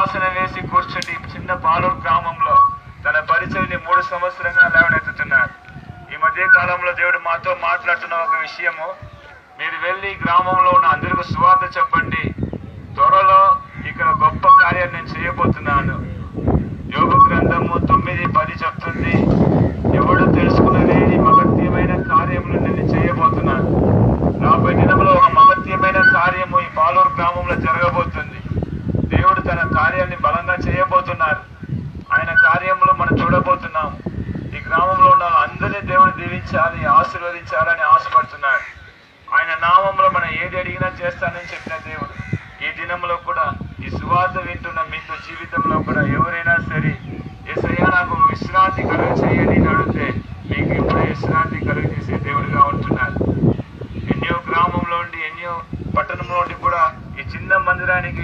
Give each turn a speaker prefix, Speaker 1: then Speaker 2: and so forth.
Speaker 1: ఆసనం వేసి కూర్చుని చిన్న పాలూరు గ్రామంలో తన పరిచయని మూడు సంవత్సరంగా లేవనెత్తుతున్నారు. ఈ మధ్య కాలంలో దేవుడు మాతో మాట్లాడుతున్న ఒక విషయము మీరు వెళ్ళి గ్రామంలో ఉన్న అందరికీ సువార్త చెప్పండి. త్వరలో ఇక్కడ గొప్ప కార్యం నేను చేయబోతున్నాను. యోగ గ్రంథము తొమ్మిది పది చెప్తుంది ఎవడు తెలుసుకున్నది మగత్యమైన కార్యములు నేను చేయబోతున్నాను. రాబోయే దినంలో ఒక మగత్యమైన కార్యము ఈ పాలూరు గ్రామంలో జరగబోతుంది దేవుడు తన కార్యాన్ని బలంగా చేయబోతున్నారు. ఆయన కార్యంలో మనం చూడబోతున్నాం. ఈ గ్రామంలో ఉన్న అందరినీ దేవుడు దీవించాలి ఆశీర్వదించాలని ఆశపడుతున్నాడు. ఆయన నామంలో మనం ఏది అడిగినా చేస్తానని చెప్పిన దేవుడు. ఈ దినంలో కూడా ఈ సువార్త వింటున్న మీకు జీవితంలో కూడా ఎవరైనా సరే ఏసయ్యా నాకు విశ్రాంతి కలుగు చేయండి అని అడిగితే మీకు ఇప్పుడు విశ్రాంతి కలుగు చేసే దేవుడిగా ఉంటున్నారు ఎన్నో గ్రామంలో ఉండి ఎన్నో పట్టణంలో ఉండి కూడా ఈ చిన్న మందిరానికి